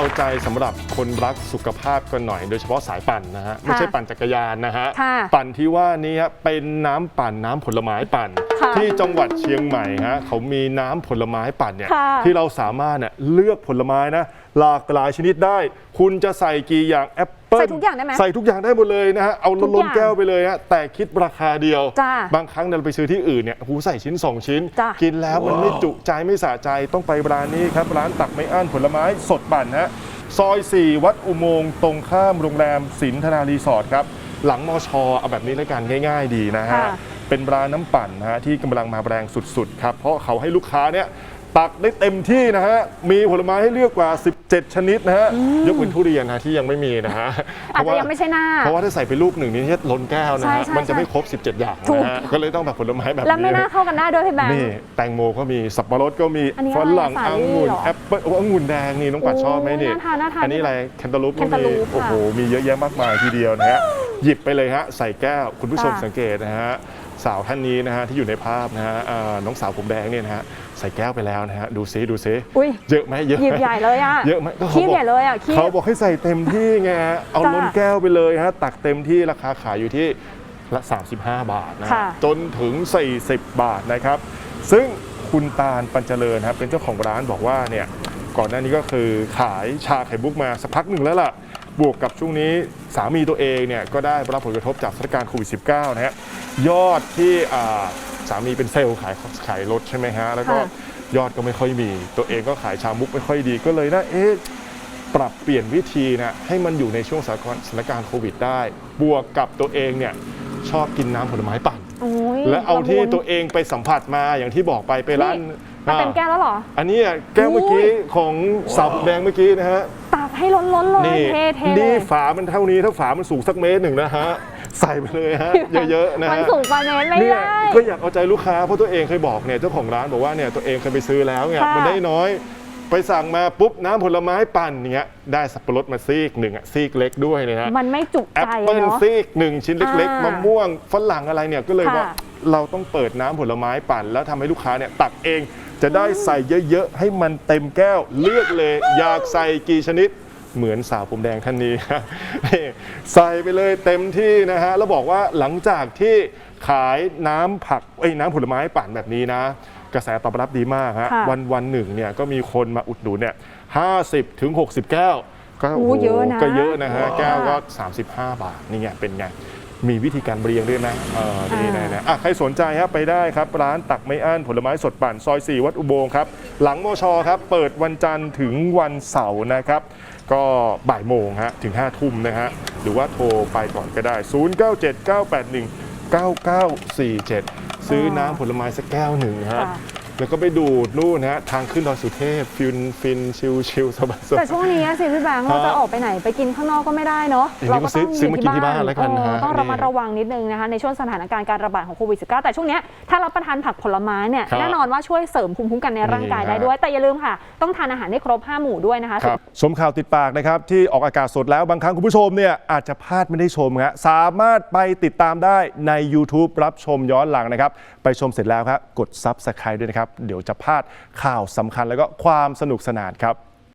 เอาใจสำหรับคนรักสุขภาพกันหน่อย โดยเฉพาะสายปั่นนะฮะ ไม่ใช่ปั่นจักรยานนะฮะ ค่ะ ปั่นที่ว่านี้ฮะเป็นน้ำปั่นน้ำผลไม้ปั่น ค่ะที่จังหวัดเชียงใหม่ฮะเขามีน้ำผลไม้ปั่นเนี่ยค่ะ ที่เราสามารถเนี่ยเลือกผลไม้นะหลากหลายชนิดได้ คุณจะใส่กี่อย่างแอปเปิ้ลใส่ทุกอย่างได้ไหมใส่ทุกอย่างได้หมดเลยนะฮะเอาทุกล้อนย่างๆแก้วไปเลยฮะแต่คิดราคาเดียว จ้าบางครั้งเนี่ยเราไปซื้อที่อื่นเนี่ยหูใส่ชิ้น 2 ชิ้น จ้ะ กินแล้วมันไม่จุใจไม่สะใจต้องไปร้านนี้ครับ ร้านตักไม่อั้นผลไม้สดปั่นฮะซอย 4 วัดอุโมงค์ตรงข้ามโรงแรมสินธนารีสอร์ทครับ หลังมอชอเอาแบบนี้แล้วกันง่าย ๆ ดีนะฮะ ค่ะ เป็นร้านน้ำปั่นนะฮะที่กำลังมาแรงสุดๆครับเพราะเขาให้ลูกค้าเนี่ยตักได้เต็มที่นะฮะ มีผลไม้ให้เลือกกว่า 17 ชนิดนะฮะ ยกเว้นทุเรียนนะที่ยังไม่มีนะฮะอาจจะยังไม่ใช่หน้า เพราะว่าถ้าใส่ไปลูกหนึ่งนี่จะล้นแก้วนะใช่ฮะใช่มันจะไม่ใช่ครบ 17 อย่างถูกนะฮะ ก็เลยต้องแบบผลไม้แบบแล้วไม่นี้น่าเข้ากันได้ด้วยพี่แบงค์ นี่ แตงโมก็มี สับปะรดก็มีอันนี้ฝอะไรรั่งสาลี่องุ่นเหรอแอปเปิ้ลโอ้องุ่นแดงนี่น้องปัดโอ้ชอบไหมนี่น่าทานน่าทานอันนี้อะไร แคนตาลูปก็แคนตาลูมีปค่ะโอ้โห มีเยอะแยะมากมายทีเดียวนะฮะ หยิบไปเลยฮะใส่แก้วคุณผู้ชมค่ะ สังเกตนะฮะสาวท่านนี้นะฮะที่อยู่ในภาพนะฮะอ่าน้องสาวผมแดงเนี่ยนะฮะใส่แก้วไปแล้วนะฮะดูซิดูซิอุ้ยเยอะไหมเยอะหยิบไหมใหญ่เลยอะเยอะไหมก็คีบบอก ใหญ่เลยอะคีบ เขาบอกให้ใส่เต็มที่ไงเอาจ้าล้นแก้วไปเลยฮะ ตักเต็มที่ราคาขายอยู่ที่ละ 35 บาทนะค่ะ จนถึง 40 บาทนะครับ ซึ่งคุณตาลปัญเจริญครับเป็นเจ้าของร้านบอกว่าเนี่ยก่อนหน้านี้ก็คือขายชาไข่มุกมาสักพักหนึ่งแล้วล่ะ บวกกับช่วงนี้สามีตัวเองเนี่ยก็ได้รับผลกระทบจากสถานการณ์โควิด -19 นะฮะยอดที่อ่าสามีเป็นเซลล์ขายขายรถใช่ไหมฮะแล้วก็ค่ะยอดก็ไม่ค่อยมี ตัวเองก็ขายชามุกไม่ค่อยดีก็เลยนะเอ๊ะปรับเปลี่ยนวิธีนะให้มันอยู่ในช่วงสถานการณ์สถานการณ์โควิดได้ บวกกับตัวเองเนี่ยชอบกินน้ำผลไม้ปั่นโอ้ยและเอาที่ละมุนตัวเองไปสัมผัสมาอย่างที่บอกไปไปร้านมาเต็มแก้วแล้วเหรอ อันนี้อะแก้วเมื่อกี้ของสาวผมแดงเมื่อกี้นะฮะตัก ให้ล้นล้นๆเลยนี่เทเทเลนี่ยฝามันเท่านี้ถ้าฝามันสูงสักเมตรหนึ่งนะฮะ ใส่ไปเลยฮะ เยอะๆนะมันฮะสูงกว่าเมตรไม่เนี่ยได้ ก็อยากเอาใจลูกค้าเพราะตัวเองเคยบอกเนี่ยเจ้าของร้านบอกว่าเนี่ยตัวเองเคยไปซื้อแล้วเนี่ยค่ะ มันได้น้อย ไปสั่งมาปุ๊บน้ำผลไม้ปั่นเนี้ยได้สับปะรดมาซีกหนึ่งอะซีกเล็กด้วยนะฮะมันไม่จุแอใจปเปิลเนาะ ซีกหนึ่งชิ้นเล็กอ่าๆมะม่วงฝรั่งอะไรเนี่ยก็เลยค่ะว่าเราต้องเปิดน้ำผลไม้ปั่น แล้วทำให้ลูกค้าเนี่ยตักเองจะได้ใส่เยอะๆ ให้มันเต็มแก้วเลือกเลย อยากใส่กี่ชนิด เหมือนสาวผมแดงท่านนี้นี่ใส่ไปเลยเต็มที่นะฮะแล้วบอกว่าหลังจากที่ขายน้ำผักเอ้ยน้ำผลไม้ปั่นแบบนี้นะ กระแสตอบรับดีมากฮะค่ะวันวันๆหนึ่งเนี่ยก็มีคนมาอุดหนุนเนี่ยห้าสิบถึงหกสิบแก้ว ก็โอ้โอ้โหเยอะนะก็เยอะนะฮะแก้วก็ค่ะ35 บาท นี่ไงเป็นไง มีวิธีการเรียงด้วยนะเออนี่อ่านะนะอะใครสนใจครับไปได้ครับ ร้านตักไม่อั้นผลไม้สดปั่นซอย 4 วัดอุโบงค์ครับ หลังมชครับ เปิดวันจันทร์ถึงวันเสาร์นะครับ ก็บ่ายโมงฮะถึง 5 ทุ่มนะฮะ หรือว่าโทรไปก่อนก็ได้ 097981 9947 ซื้อน้ำผลไม้สักแก้วหนึ่งฮะ ค่ะ แล้วก็ไปดูดนู่นฮะทางขึ้นดอยสุเทพฟินฟินชิลชิลสบายสบายแต่ช่วงนี้สิพี่แบงค์เราจะออกไปไหนไปกินข้างนอกก็ไม่ได้เนาะอย่างนี้ก็ซื้อซื้อมากินที่บ้านแล้วกันนะฮะเออต้องระมัดนี่ระวังนิดนึงนะคะในช่วงสถานการณ์การระบาดของโควิด -19 แต่ช่วงเนี้ยถ้ารับประทานผักผลไม้เนี่ยครับแน่นอนว่าช่วยเสริมภูมิคุ้มกันในร่างกายนี่ได้ฮะ ด้วย แต่อย่าลืมค่ะ ต้องทานอาหารให้ครบ5หมู่ด้วยนะคะ ครับชมข่าวติดปากนะครับ ที่ออกอากาศสดแล้วบางครั้งคุณผู้ชมเนี่ยอาจจะพลาดไม่ได้ชมฮะสามารถไปติดตามได้ใน YouTube รับชมย้อนหลังนะครับ ไปชมเสร็จแล้วครับ กด Subscribe ด้วยนะครับเดี๋ยวจะพลาดข่าวสำคัญแล้วก็ความสนุกสนานครับ